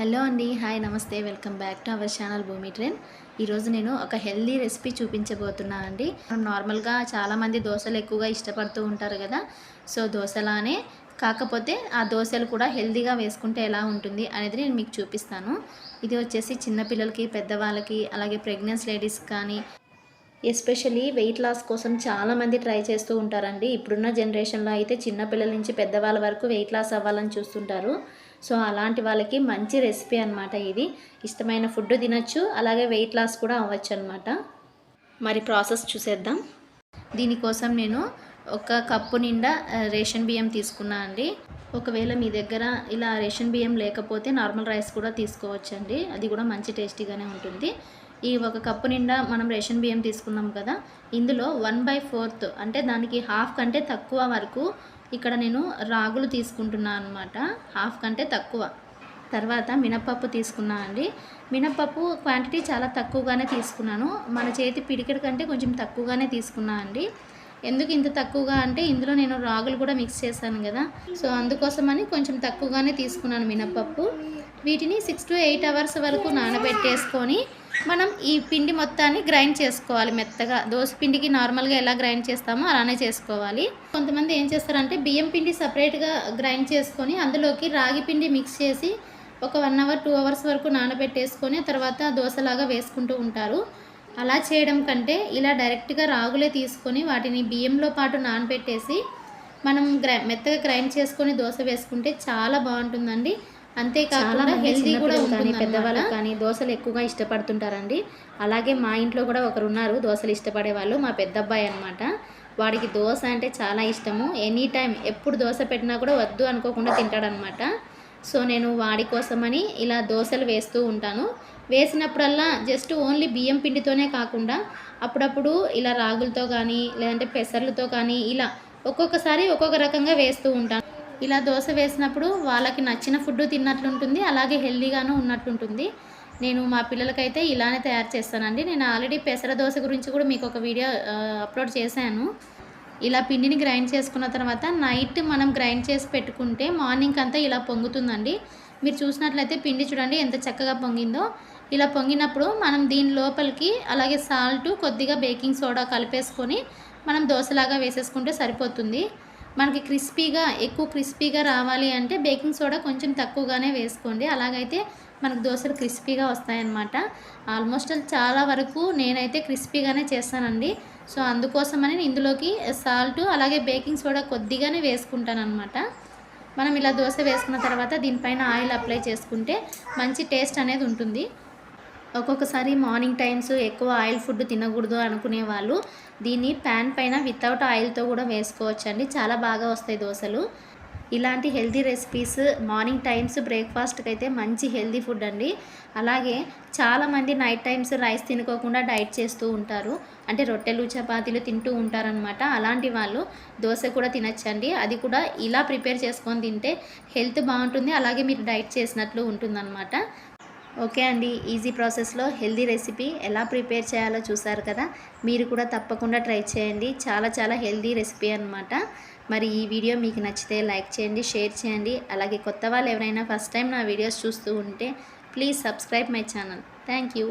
Hello అండి hi నమస్తే welcome back to our channel Bhoomi trend. ఈరోజు నేను ఒక హెల్దీ రెసిపీ చూపించబోతున్నా అండి. నార్మల్గా చాలామంది దోశలు ఎక్కువగా ఇష్టపడుతూ ఉంటారు కదా సో దోశలానే. కాకపోతే ఆ దోశలు కూడా హెల్దీగా వేసుకుంటే ఎలా ఉంటుంది అనేది నేను మీకు చూపిస్తాను. ఇది వచ్చేసి చిన్నపిల్లలకి పెద్దవాళ్ళకి అలాగే ప్రెగ్నెన్స్ లేడీస్ కానీ ఎస్పెషలీ వెయిట్ లాస్ కోసం చాలామంది ట్రై చేస్తూ ఉంటారండి. ఇప్పుడున్న జనరేషన్లో అయితే చిన్నపిల్లల నుంచి పెద్దవాళ్ళ వరకు వెయిట్ లాస్ అవ్వాలని చూస్తుంటారు. సో అలాంటి వాళ్ళకి మంచి రెసిపీ అనమాట ఇది. ఇష్టమైన ఫుడ్ తినచ్చు అలాగే వెయిట్ లాస్ కూడా అవ్వచ్చు అనమాట మరి ప్రాసెస్ చూసేద్దాం. దీనికోసం నేను ఒక కప్పు నిండా రేషన్ బియ్యం తీసుకున్నా అండి. ఒకవేళ మీ దగ్గర ఇలా రేషన్ బియ్యం లేకపోతే నార్మల్ రైస్ కూడా తీసుకోవచ్చండి. అది కూడా మంచి టేస్టీగానే ఉంటుంది. ఈ ఒక కప్పు నిండా మనం రేషన్ బియ్యం తీసుకున్నాం కదా ఇందులో వన్ బై ఫోర్త్ అంటే దానికి హాఫ్ కంటే తక్కువ వరకు ఇక్కడ నేను రాగులు తీసుకుంటున్నాను అనమాట హాఫ్ కంటే తక్కువ. తర్వాత మినప్పప్పు తీసుకున్నా అండి. మినప్పప్పు క్వాంటిటీ చాలా తక్కువగానే తీసుకున్నాను. మన చేతి పిడికెడు కంటే కొంచెం తక్కువగానే తీసుకున్నా అండి. ఎందుకు ఇంత తక్కువగా అంటే ఇందులో నేను రాగులు కూడా మిక్స్ చేశాను కదా. సో అందుకోసమని కొంచెం తక్కువగానే తీసుకున్నాను మినప్పప్పు. వీటిని సిక్స్ టు ఎయిట్ అవర్స్ వరకు నానబెట్టేసుకొని మనం ఈ పిండి మొత్తాన్ని గ్రైండ్ చేసుకోవాలి మెత్తగా. దోశ పిండికి నార్మల్గా ఎలా గ్రైండ్ చేస్తామో అలానే చేసుకోవాలి. కొంతమంది ఏం చేస్తారంటే బియ్యం పిండి సపరేట్గా గ్రైండ్ చేసుకొని అందులోకి రాగి పిండి మిక్స్ చేసి ఒక వన్ అవర్ టూ అవర్స్ వరకు నానబెట్టేసుకొని తర్వాత దోశలాగా వేసుకుంటూ ఉంటారు. అలా చేయడం కంటే ఇలా డైరెక్ట్గా రాగులే తీసుకొని వాటిని బియ్యంలో పాటు నానబెట్టేసి మనం గ్రై మెత్తగా గ్రైండ్ చేసుకొని దోశ వేసుకుంటే చాలా బాగుంటుందండి. అంతేకాకుండా హెల్తీ కూడా కానీ పెద్దవాళ్ళకి కానీ దోశలు ఎక్కువగా ఇష్టపడుతుంటారండి. అలాగే మా ఇంట్లో కూడా ఒకరు ఉన్నారు దోశలు ఇష్టపడే వాళ్ళు మా పెద్ద అబ్బాయి అనమాట వాడికి దోశ అంటే చాలా ఇష్టము. ఎనీ టైం ఎప్పుడు దోశ పెట్టినా కూడా వద్దు అనుకోకుండా తింటాడనమాట సో నేను వాడి కోసమని ఇలా దోశలు వేస్తూ ఉంటాను. వేసినప్పుడల్లా జస్ట్ ఓన్లీ బియ్యం పిండితోనే కాకుండా అప్పుడప్పుడు ఇలా రాగులతో కానీ లేదంటే పెసర్లతో కానీ ఇలా ఒక్కొక్కసారి ఒక్కొక్క రకంగా వేస్తూ ఉంటాను. ఇలా దోశ వేసినప్పుడు వాళ్ళకి నచ్చిన ఫుడ్ తిన్నట్లుంటుంది అలాగే హెల్దీగాను ఉన్నట్లుంటుంది. నేను మా పిల్లలకైతే ఇలానే తయారు చేస్తానండి. నేను ఆల్రెడీ పెసర దోశ గురించి కూడా మీకు ఒక వీడియో అప్లోడ్ చేశాను. ఇలా పిండిని గ్రైండ్ చేసుకున్న తర్వాత నైట్ మనం గ్రైండ్ చేసి పెట్టుకుంటే మార్నింగ్ అంతా ఇలా పొంగుతుందండి. మీరు చూసినట్లయితే పిండి చూడండి ఎంత చక్కగా పొంగిందో. ఇలా పొంగినప్పుడు మనం దీని లోపలికి అలాగే సాల్ట్ కొద్దిగా బేకింగ్ సోడా కలిపేసుకొని మనం దోశలాగా వేసేసుకుంటే సరిపోతుంది. మనకి క్రిస్పీగా ఎక్కువ క్రిస్పీగా రావాలి అంటే బేకింగ్ సోడా కొంచెం తక్కువగానే వేసుకోండి. అలాగైతే మనకు దోశలు క్రిస్పీగా వస్తాయన్నమాట. ఆల్మోస్ట్ చాలా వరకు నేనైతే క్రిస్పీగానే చేస్తానండి. సో అందుకోసమని ఇందులోకి సాల్ట్ అలాగే బేకింగ్ సోడా కొద్దిగానే వేసుకుంటానమాట మనం ఇలా దోశ వేసుకున్న తర్వాత దీనిపైన ఆయిల్ అప్లై చేసుకుంటే మంచి టేస్ట్ అనేది ఉంటుంది. ఒక్కొక్కసారి మార్నింగ్ టైమ్స్ ఎక్కువ ఆయిల్ ఫుడ్ తినకూడదు అనుకునే వాళ్ళు దీన్ని ప్యాన్ పైన వితౌట్ ఆయిల్తో కూడా వేసుకోవచ్చు అండి చాలా బాగా వస్తాయి దోశలు. ఇలాంటి హెల్తీ రెసిపీస్ మార్నింగ్ టైమ్స్ బ్రేక్ఫాస్ట్కి అయితే మంచి హెల్తీ ఫుడ్ అండి. అలాగే చాలామంది నైట్ టైమ్స్ రైస్ తినుకోకుండా డైట్ చేస్తూ ఉంటారు. అంటే రొట్టెలు చపాతీలు తింటూ ఉంటారనమాట అలాంటి వాళ్ళు దోశ కూడా తినచ్చండి. అది కూడా ఇలా ప్రిపేర్ చేసుకొని తింటే హెల్త్ బాగుంటుంది. అలాగే మీరు డైట్ చేసినట్లు ఉంటుందన్నమాట. ఓకే అండి ఈజీ ప్రాసెస్లో హెల్దీ రెసిపీ ఎలా ప్రిపేర్ చేయాలో చూసారు కదా మీరు కూడా తప్పకుండా ట్రై చేయండి. చాలా చాలా హెల్దీ రెసిపీ అనమాట మరి ఈ వీడియో మీకు నచ్చితే లైక్ చేయండి షేర్ చేయండి. అలాగే కొత్త వాళ్ళు ఎవరైనా ఫస్ట్ టైం నా వీడియోస్ చూస్తూ ఉంటే please subscribe my channel. Thank you.